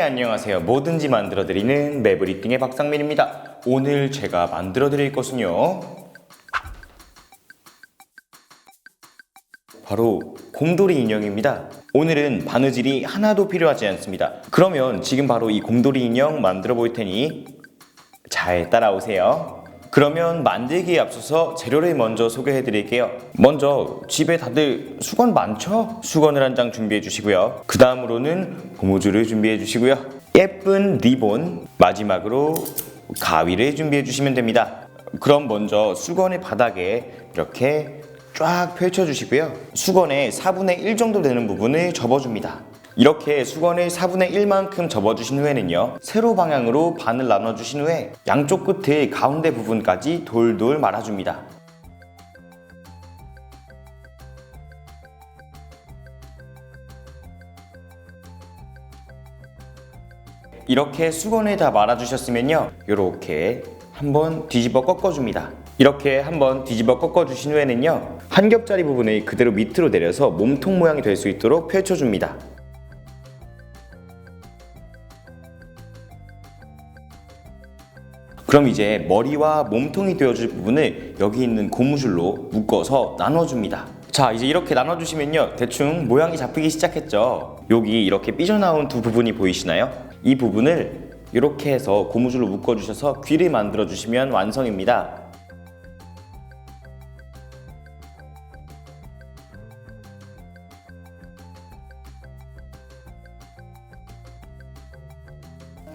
안녕하세요. 뭐든지 만들어드리는 매브리띵의 박상민입니다. 오늘 제가 만들어드릴 것은요. 바로 곰돌이 인형입니다. 오늘은 바느질이 하나도 필요하지 않습니다. 그러면 지금 바로 이 곰돌이 인형 만들어 볼 테니 잘 따라오세요. 그러면 만들기에 앞서서 재료를 먼저 소개해 드릴게요. 먼저 집에 다들 수건 많죠? 수건을 한 장 준비해 주시고요. 그 다음으로는 고무줄을 준비해 주시고요. 예쁜 리본, 마지막으로 가위를 준비해 주시면 됩니다. 그럼 먼저 수건을 바닥에 이렇게 쫙 펼쳐 주시고요. 수건의 4분의 1 정도 되는 부분을 접어줍니다. 이렇게 수건을 4분의 1만큼 접어주신 후에는요 세로 방향으로 반을 나눠주신 후에 양쪽 끝을 가운데 부분까지 돌돌 말아줍니다. 이렇게 수건을 다 말아주셨으면요 이렇게 한번 뒤집어 꺾어줍니다. 이렇게 한번 뒤집어 꺾어주신 후에는요 한 겹짜리 부분을 그대로 밑으로 내려서 몸통 모양이 될 수 있도록 펼쳐줍니다 그럼 이제 머리와 몸통이 되어줄 부분을 여기 있는 고무줄로 묶어서 나눠줍니다. 자, 이제 이렇게 나눠주시면요. 대충 모양이 잡히기 시작했죠. 여기 이렇게 삐져나온 두 부분이 보이시나요? 이 부분을 이렇게 해서 고무줄로 묶어주셔서 귀를 만들어주시면 완성입니다.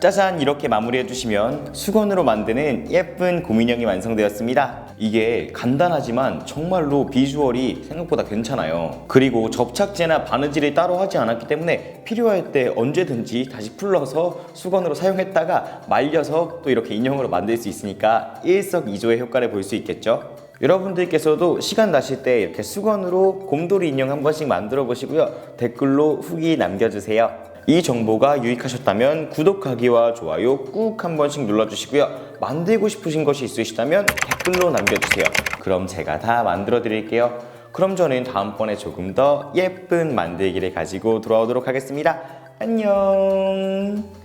짜잔 이렇게 마무리해 주시면 수건으로 만드는 예쁜 곰인형이 완성되었습니다. 이게 간단하지만 정말로 비주얼이 생각보다 괜찮아요. 그리고 접착제나 바느질을 따로 하지 않았기 때문에 필요할 때 언제든지 다시 풀러서 수건으로 사용했다가 말려서 또 이렇게 인형으로 만들 수 있으니까 일석이조의 효과를 볼 수 있겠죠? 여러분들께서도 시간 나실 때 이렇게 수건으로 곰돌이 인형 한 번씩 만들어 보시고요. 댓글로 후기 남겨주세요 이 정보가 유익하셨다면 구독하기와 좋아요 꾹 한 번씩 눌러주시고요. 만들고 싶으신 것이 있으시다면 댓글로 남겨주세요. 그럼 제가 다 만들어 드릴게요. 그럼 저는 다음번에 조금 더 예쁜 만들기를 가지고 돌아오도록 하겠습니다. 안녕.